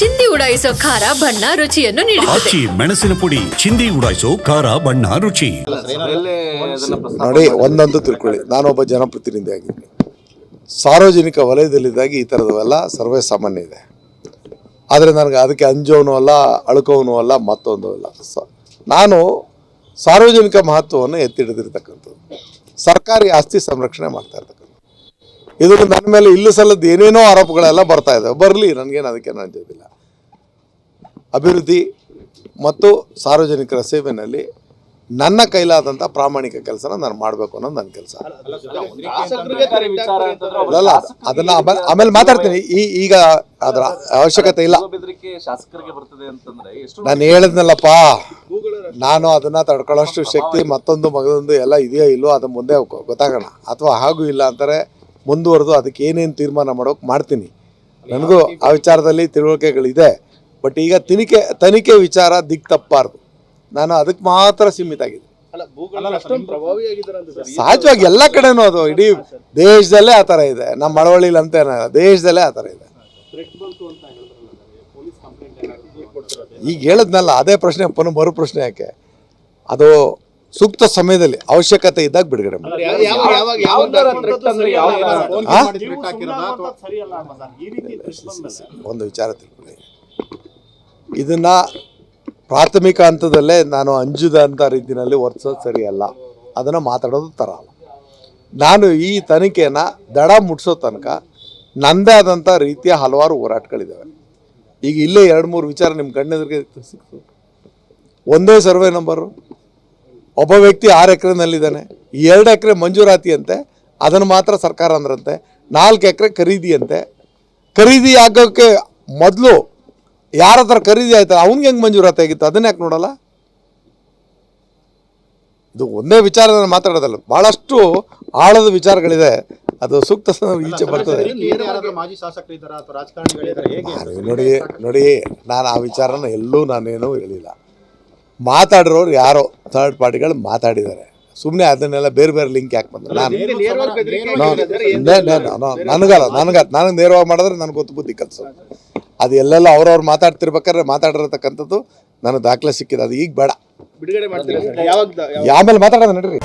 ಚಿಂದಿ ಉಡಾಯಿಸೋ ಖಾರ ಬಣ್ಣ ರುಚಿಯನ್ನು ನೀಡುತ್ತದೆ. ಆಚಿ ಮೆಣಸಿನ ಪುಡಿ ಚಿಂದಿ ಉಡಾಯಿಸೋ ಖಾರ ಬಣ್ಣ ರುಚಿ. ನೋಡಿ ಒಂದಂತೂ ತಿಳ್ಕೊಳ್ಳಿ. ನಾನೊಬ್ಬ ಜನಪ್ರತಿನಿಧಿ ಆಗಿದ್ದೀನಿ. ಸಾರ್ವಜನಿಕ ವಲಯದಲ್ಲಿದ್ದಾಗಿ ಈ ಥರದವೆಲ್ಲ ಸರ್ವೇ ಸಾಮಾನ್ಯ ಇದೆ. ಆದರೆ ನನಗೆ ಅದಕ್ಕೆ ಅಂಜೋನು ಅಲ್ಲ ಅಳ್ಕೋನು ಅಲ್ಲ ಮತ್ತೊಂದು ಅಲ್ಲ ಸ ನಾನು ಸಾರ್ವಜನಿಕ ಮಹತ್ವವನ್ನು ಎತ್ತಿ ಹಿಡಿದಿರ್ತಕ್ಕಂಥದ್ದು ಸರ್ಕಾರಿ ಆಸ್ತಿ ಸಂರಕ್ಷಣೆ ಮಾಡ್ತಾ ಇರ್ತಕ್ಕಂಥದ್ದು. ಇದು ನನ್ನ ಮೇಲೆ ಇಲ್ಲಿ ಸಲ್ಲದ ಏನೇನೋ ಆರೋಪಗಳೆಲ್ಲ ಬರ್ತಾ ಇದ್ದಾವೆ ಬರಲಿ ನನಗೇನು ಅದಕ್ಕೆ ಅಂಜೋದಿಲ್ಲ ಅಭಿವೃದ್ಧಿ ಮತ್ತು ಸಾರ್ವಜನಿಕರ ಸೇವೆಯಲ್ಲಿ ನನ್ನ ಕೈಲಾದಂಥ ಪ್ರಾಮಾಣಿಕ ಕೆಲಸನ ನಾನು ಮಾಡಬೇಕು ಅನ್ನೋದು ನನ್ನ ಕೆಲಸ. ಅಲ್ಲ ಅದನ್ನ ಆಮೇಲೆ ಮಾತಾಡ್ತೀನಿ. ಈ ಈಗ ಅದರ ಅವಶ್ಯಕತೆ ಇಲ್ಲ. ನಾನು ಹೇಳಿದ್ನಲ್ಲಪ್ಪ ನಾನು ಅದನ್ನ ತಡ್ಕೊಳ್ಳೋಷ್ಟು ಶಕ್ತಿ ಮತ್ತೊಂದು ಮಗದೊಂದು ಎಲ್ಲ ಇದೆಯೋ ಇಲ್ಲೋ ಅದು ಮುಂದೆ ಗೊತ್ತಾಗೋಣ. ಅಥವಾ ಹಾಗೂ ಇಲ್ಲ ಅಂತಾರೆ ಮುಂದುವರೆದು ಅದಕ್ಕೆ ಏನೇನು ತೀರ್ಮಾನ ಮಾಡೋಕೆ ಮಾಡ್ತೀನಿ. ನನಗೂ ಆ ವಿಚಾರದಲ್ಲಿ ತಿಳುವಳಿಕೆಗಳಿದೆ. ಬಟ್ ಈಗ ತನಿಖೆ ತನಿಖೆ ವಿಚಾರ ದಿಕ್ ತಪ್ಪಬಾರ್ದು ನಾನು ಅದಕ್ಕೆ ಮಾತ್ರ ಸೀಮಿತ ಆಗಿದೆ ಸಹಜವಾಗಿ ಎಲ್ಲ ಕಡೆನೂ ಅದು ಇಡೀ ದೇಶದಲ್ಲೇ ಆ ಥರ ಇದೆ ನಮ್ಮ ಮಳವಳ್ಳಿಲಿ ಅಂತೇನ ದೇಶದಲ್ಲೇ ಆ ಥರ ಇದೆ ಈಗ ಹೇಳಿದ್ನಲ್ಲ ಅದೇ ಪ್ರಶ್ನೆ ಪುನಃ ಮರು ಪ್ರಶ್ನೆ ಯಾಕೆ ಅದು ಸೂಕ್ತ ಸಮಯದಲ್ಲಿ ಅವಶ್ಯಕತೆ ಇದ್ದಾಗ ಬಿಡುಗಡೆ ಒಂದು ವಿಚಾರ ತಿಳ್ಕೊಳ್ಳಿ ಇದನ್ನ ಪ್ರಾಥಮಿಕ ಹಂತದಲ್ಲೇ ನಾನು ಅಂಜುದಂಥ ರೀತಿಯಲ್ಲಿ ವರ್ತಿಸೋದು ಸರಿಯಲ್ಲ. ಅದನ್ನು ಮಾತಾಡೋದು ತರ ಅಲ್ಲ. ನಾನು ಈ ತನಿಖೆನ ದಡ ಮುಟ್ಸೋ ತನಕ ನಂದೇ ಆದಂಥ ರೀತಿಯ ಹಲವಾರು ಹೋರಾಟಗಳಿದ್ದಾವೆ ಈಗ ಇಲ್ಲೇ ಎರಡು ಮೂರು ವಿಚಾರ ನಿಮ್ಮ ಕಣ್ಣೆದುರಿಗೆ ಸಿಕ್ತು ಒಂದೇ ಸರ್ವೆ ನಂಬರು. ಒಬ್ಬ ವ್ಯಕ್ತಿ ಆರು ಎಕರೆನಲ್ಲಿದ್ದಾನೆ. ಎರಡು ಎಕರೆ ಮಂಜೂರಾತಿ ಅಂತೆ ಅದನ್ನು ಮಾತ್ರ ಸರ್ಕಾರ ಅಂದ್ರಂತೆ. ನಾಲ್ಕು ಎಕರೆ ಖರೀದಿ ಅಂತೆ ಖರೀದಿ ಆಗೋಕ್ಕೆ ಮೊದಲು ಯಾರ ಹತ್ರ ಖರೀದಿ ಆಯ್ತು ಅವ್ನಿಗೆ ಹೆಂಗೆ ಮಂಜೂರಾತಿ ಆಗಿತ್ತು? ಅದನ್ನ ಯಾಕೆ ನೋಡಲ್ಲ? ಇದು ಒಂದೇ ವಿಚಾರ ನಾನು ಮಾತಾಡೋದಲ್ಲ ಬಹಳಷ್ಟು ಆಳದ ವಿಚಾರಗಳಿದೆ. ಅದು ಸೂಕ್ತ ಈಚೆ ಬರ್ತದೆ. ನೋಡಿ ನೋಡಿ ನಾನು ಆ ವಿಚಾರನ ಎಲ್ಲೂ ನಾನೇನು ಹೇಳಿಲ್ಲ. ಮಾತಾಡಿರೋರು ಯಾರೋ ಥರ್ಡ್ ಪಾರ್ಟಿಗಳು ಮಾತಾಡಿದ್ದಾರೆ. ಸುಮ್ಮನೆ ಅದನ್ನೆಲ್ಲ ಬೇರೆ ಬೇರೆ ಲಿಂಕ್ ಯಾಕೆ ಬಂದ್ರೆ? ನಾನು ನನಗಲ್ಲ ನನಗ ನನಗೆ ನೇರವಾಗಿ ಮಾಡಿದ್ರೆ ನನಗೆ ಗೊತ್ತು ಬುದ್ಧಿ ಕಲಿಸು. ಅದು ಎಲ್ಲೆಲ್ಲ ಅವ್ರವ್ರು ಮಾತಾಡ್ತಿರ್ಬೇಕಾದ್ರೆ ಮಾತಾಡಿರತಕ್ಕಂಥದ್ದು ನನಗೆ ದಾಖಲೆ ಸಿಕ್ಕಿದೆ. ಅದು ಈಗ ಬೇಡ. ಬಿಡುಗಡೆ ಮಾಡ್ತೀರಾ ಯಾವಾಗ ಆಮೇಲೆ ಮಾತಾಡೋದು ನಡ್ರಿ.